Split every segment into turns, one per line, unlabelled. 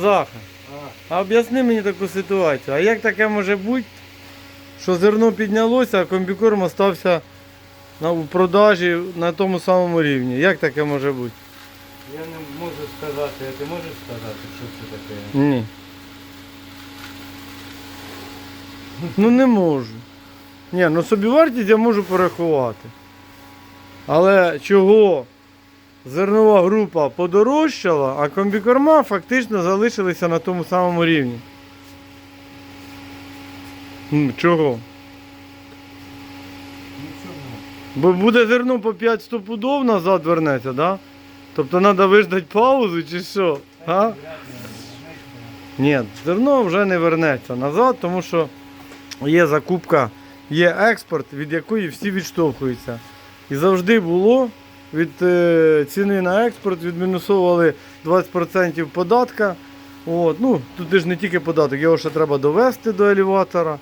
Заха, а об'ясни мені таку ситуацію. А як таке може бути, що зерно піднялося, а комбікорм остався на, у продажі на тому самому рівні? Як таке може бути?
Я не можу сказати, а ти можеш сказати, що це таке?
Ні. Ну не можу. Ні, ну собівартість я можу порахувати. Але чого зернова група подорожчала, а комбікорма фактично залишилися на тому самому рівні. Чого? Бо буде зерно по 5 стопудов назад вернеться, да? Тобто треба виждати паузу чи що? А? Ні, зерно вже не вернеться назад, тому що є закупка, є експорт, від якої всі відштовхуються. І завжди було від е, ціни на експорт відмінусовували 20% податка. От. Ну, тут ж не тільки податок, його ще треба довести до елеватора.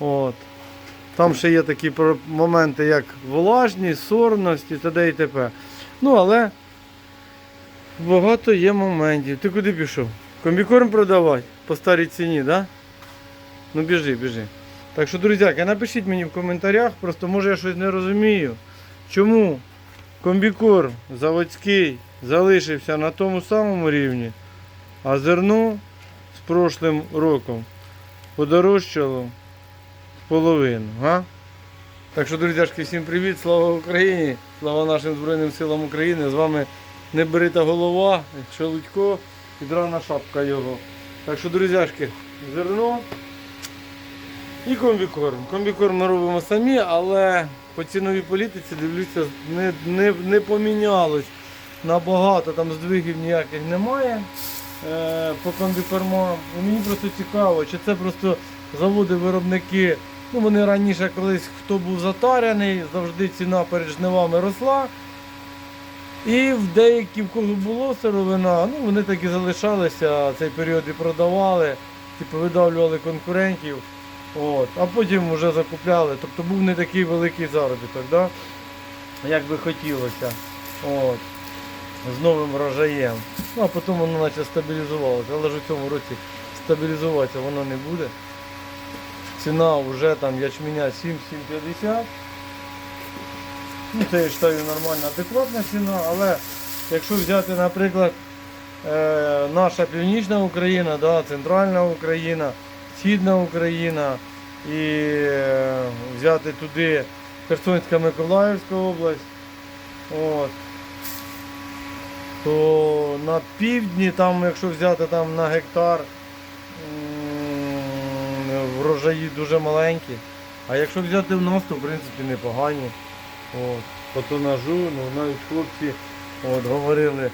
От. Там ще є такі моменти, як влажність, сорність і т.д. і т.п. Ну, але багато є моментів. Ти куди пішов? Комбікорм продавати по старій ціні, так? Да? Ну біжи, біжи. Так що, друзяки, напишіть мені в коментарях, просто може я щось не розумію. Чому комбікорм заводський залишився на тому самому рівні, а зерно з прошлим роком подорожчало половину. А? Так що, друзяшки, всім привіт, слава Україні! Слава нашим Збройним силам України. З вами небрита голова, Шелудько і драна шапка його. Так що, друзяшки, зерно і комбікорм. Комбікорм ми робимо самі, але по ціновій політиці, дивлюся, не, не, не помінялось набагато, там здвигів ніяких немає е, по комбікормам. Мені просто цікаво, чи це просто заводи-виробники. Ну, вони раніше колись хто був затарений, завжди ціна перед жнивами росла. І в деякі, в кого було сировина, ну вони так і залишалися, цей період і продавали, типу видавлювали конкурентів. От, а потім вже закупляли. Тобто був не такий великий заробіток, да? як би хотілося. От, з новим врожаєм. Ну а потім воно наче стабілізувалося. Але ж у цьому році стабілізуватися воно не буде. Ціна вже там ячменя 7-7,50. Ну, це я вважаю нормальна, адекватна ціна, але якщо взяти, наприклад, е, наша північна Україна, да, центральна Україна, Східна Україна і е, взяти туди Херсонська Миколаївська область, от, то на півдні, там, якщо взяти там на гектар, врожаї дуже маленькі. А якщо взяти в нас, то в принципі непогані. От, по тонажу, ну навіть хлопці от, говорили,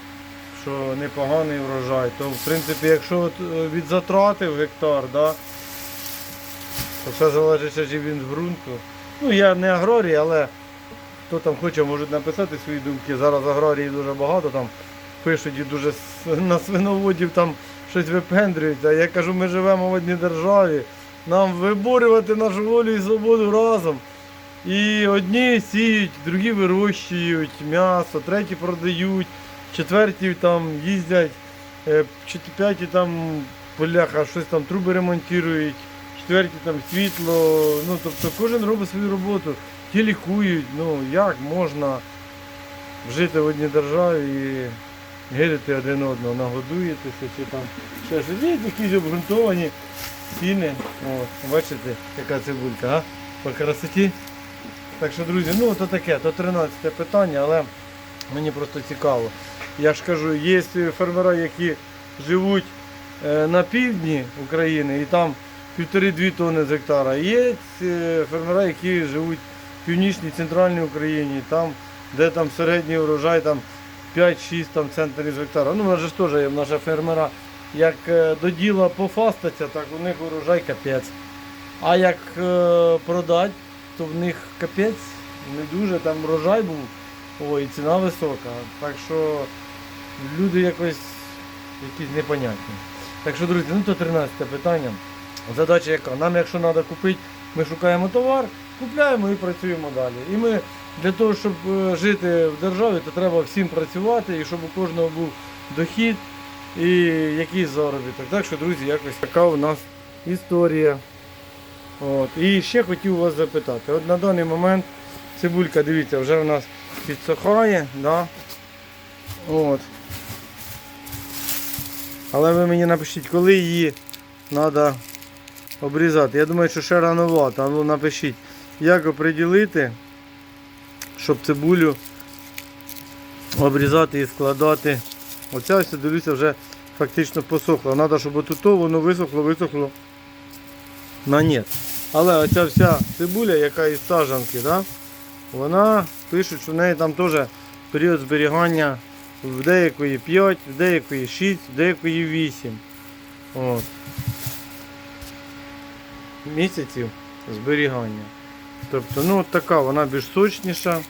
що непоганий врожай. То в принципі, якщо е, від затрати в гектар, да, все залежить, чи він з ґрунту. Ну я не аграрій, але хто там хоче, можуть написати свої думки. Зараз аграріїв дуже багато там пишуть і дуже на свиноводів там щось випендрюють. А я кажу, ми живемо в одній державі. Нам виборювати нашу волю і свободу разом. І одні сіють, другі вирощують м'ясо, треті продають, четверті там їздять, е, п'яті там поляха, щось там труби ремонтують, четверті там світло. Ну тобто кожен робить свою роботу, ті лікують. Ну як можна жити в одній державі і гидати один одного, нагодуєтеся чи там ще щось. Є якісь обґрунтовані ціни. От, бачите, яка цибулька, а? По красоті. Так що, друзі, ну то таке, то 13 питання, але мені просто цікаво. Я ж кажу, є фермери, які живуть е, на півдні України і там півтори-дві тонни з гектара. Є фермери, які живуть в північній центральній Україні, там, де там середній урожай там 5-6 там, центрів з гектара. Ну, у нас же теж є наша фермера, як е, до діла пофастаться, так у них урожай капець. А як е, продати, то в них капець не дуже там врожай був, ой, ціна висока. Так що люди якось якісь непонятні. Так що, друзі, ну то 13 питання. Задача яка? Нам, якщо треба купити, ми шукаємо товар, купляємо і працюємо далі. І ми для того, щоб е, жити в державі, то треба всім працювати і щоб у кожного був дохід. і якийсь заробіток. Так що, друзі, якось така у нас історія. От. І ще хотів вас запитати. От на даний момент цибулька, дивіться, вже у нас підсохає. Да? От. Але ви мені напишіть, коли її треба обрізати. Я думаю, що ще рановато. Ну напишіть, як оприділити, щоб цибулю обрізати і складати. Оця ось, дивлюся, вже фактично посохла. Треба, щоб отут воно висохло, висохло. На ні. Але оця вся цибуля, яка із саджанки, да, вона пишуть, що в неї там теж період зберігання в деякої 5, в деякої 6, в деякої 8. От. Місяців зберігання. Тобто, ну от така, вона більш сочніша,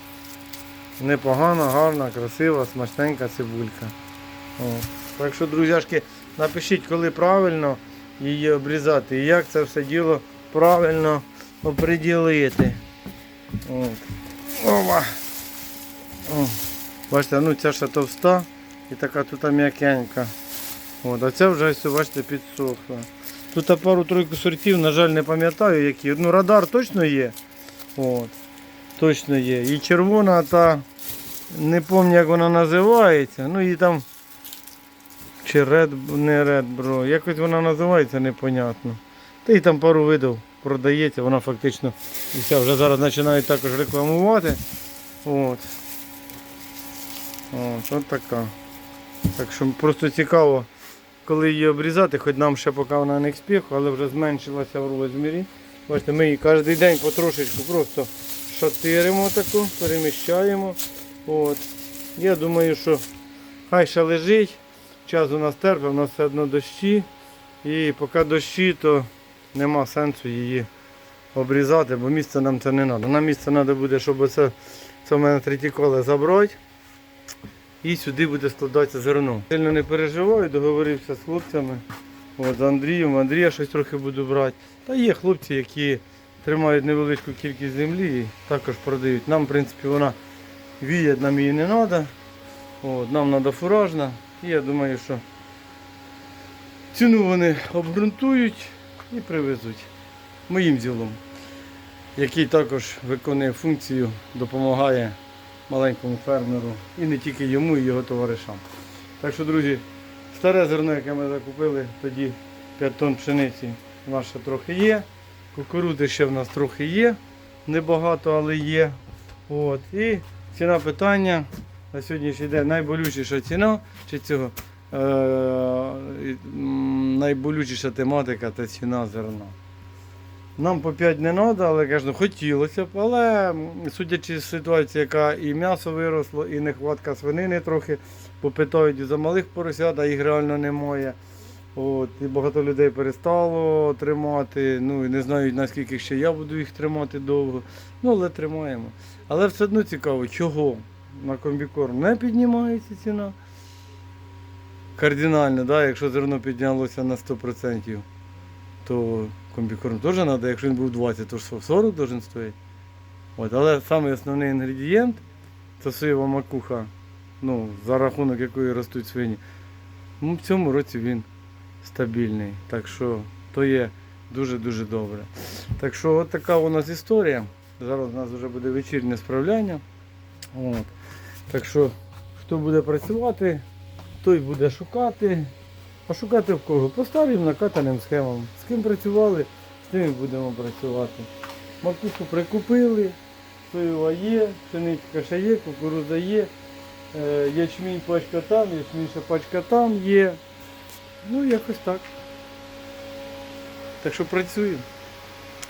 непогана, гарна, красива, смачненька цибулька. От. Так що, друзяшки, напишіть, коли правильно її обрізати і як це все діло правильно оприділити. От. Ова. О. Бачите, ну ця ще товста і така тут м'якенька. А ця вже бачите, підсохла. Тут пару-тройку сортів, на жаль, не пам'ятаю які. Ну, радар точно є. От. Точно є. І червона та не пам'ятаю, як вона називається. Ну і там. Чи Red, не Red Bro. Якось вона називається непонятно. Та і там пару видів продається, вона фактично і вже зараз починають також рекламувати. От. От, от така. Так що просто цікаво, коли її обрізати, хоч нам ще поки вона не к але вже зменшилася в розмірі. Бачите, ми її кожен день потрошечку просто шатиримо таку, переміщаємо. От. Я думаю, що хай ще лежить. Час у нас терпить, у нас все одно дощі. І поки дощі, то нема сенсу її обрізати, бо місце нам це не треба. Нам місце треба буде, щоб оце, це в мене треті коле забрати. І сюди буде складатися зерно. Сильно не переживаю, договорився з хлопцями. От, з Андрієм, Андрія щось трохи буду брати. Та є хлопці, які тримають невеличку кількість землі і також продають. Нам, в принципі, вона віять, нам її не треба. От, нам треба фуражна. І я думаю, що ціну вони обґрунтують і привезуть моїм ділом, який також виконує функцію, допомагає маленькому фермеру і не тільки йому, і його товаришам. Так що, друзі, старе зерно, яке ми закупили, тоді 5 тонн пшениці у трохи є. Кукурудзи ще в нас трохи є, небагато, але є. От. І ціна питання на сьогоднішній день найболючіша ціна чи цього е, найболючіша тематика це ціна зерна. Нам по 5 не треба, але кажу, хотілося б, але судячи з ситуації, яка і м'ясо виросло, і нехватка свинини трохи попитають і за малих поросят, а їх реально немає. От, і багато людей перестало тримати. Ну і не знають наскільки ще я буду їх тримати довго. Ну, але тримаємо. Але все одно цікаво, чого на комбікорм не піднімається ціна. Кардинально, да? якщо зерно піднялося на 100%, то комбікорм теж треба, якщо він був 20, то ж 40 должен стоїти. Але самий основний інгредієнт це соєва макуха, ну, за рахунок якої ростуть свині. Ну, в цьому році він стабільний. Так що то є дуже-дуже добре. Так що от така у нас історія. Зараз у нас вже буде вечірнє справляння. От. Так що, хто буде працювати, той буде шукати. А шукати в кого? По старим накатаним схемам. З ким працювали, з тим і будемо працювати. Макуху прикупили, соєва є, пшеничка ще є, кукурудза є, е, ячмінь пачка там, ячмінь пачка там є. Ну, якось так. Так що працюємо.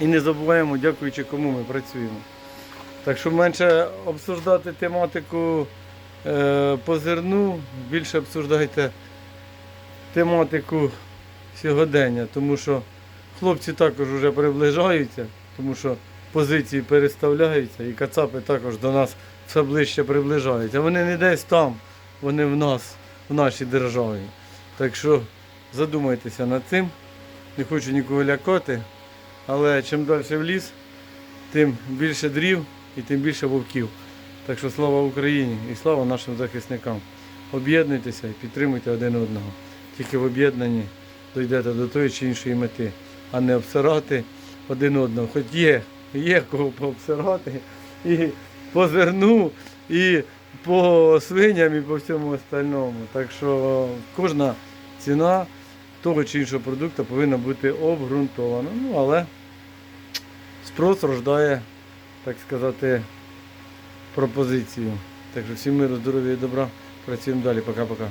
І не забуваємо, дякуючи кому ми працюємо. Так що менше обсуждати тематику е, по зерну, більше обсуждайте тематику сьогодення, тому що хлопці також вже приближаються, тому що позиції переставляються і кацапи також до нас все ближче приближаються. Вони не десь там, вони в нас, в нашій державі. Так що задумайтеся над цим. Не хочу нікого лякати, але чим далі в ліс, тим більше дрів і тим більше вовків. Так що слава Україні і слава нашим захисникам. Об'єднуйтеся і підтримуйте один одного. Тільки в об'єднанні дійдете до тої чи іншої мети, а не обсирати один одного. Хоч є, є кого пообсирати і по зерну, і по свиням, і по всьому остальному. Так що кожна ціна того чи іншого продукту повинна бути обґрунтована. Ну, але спрос рождає, так сказати, пропозицію. Так що всім миру, здоров'я і добра. Працюємо далі. Пока-пока.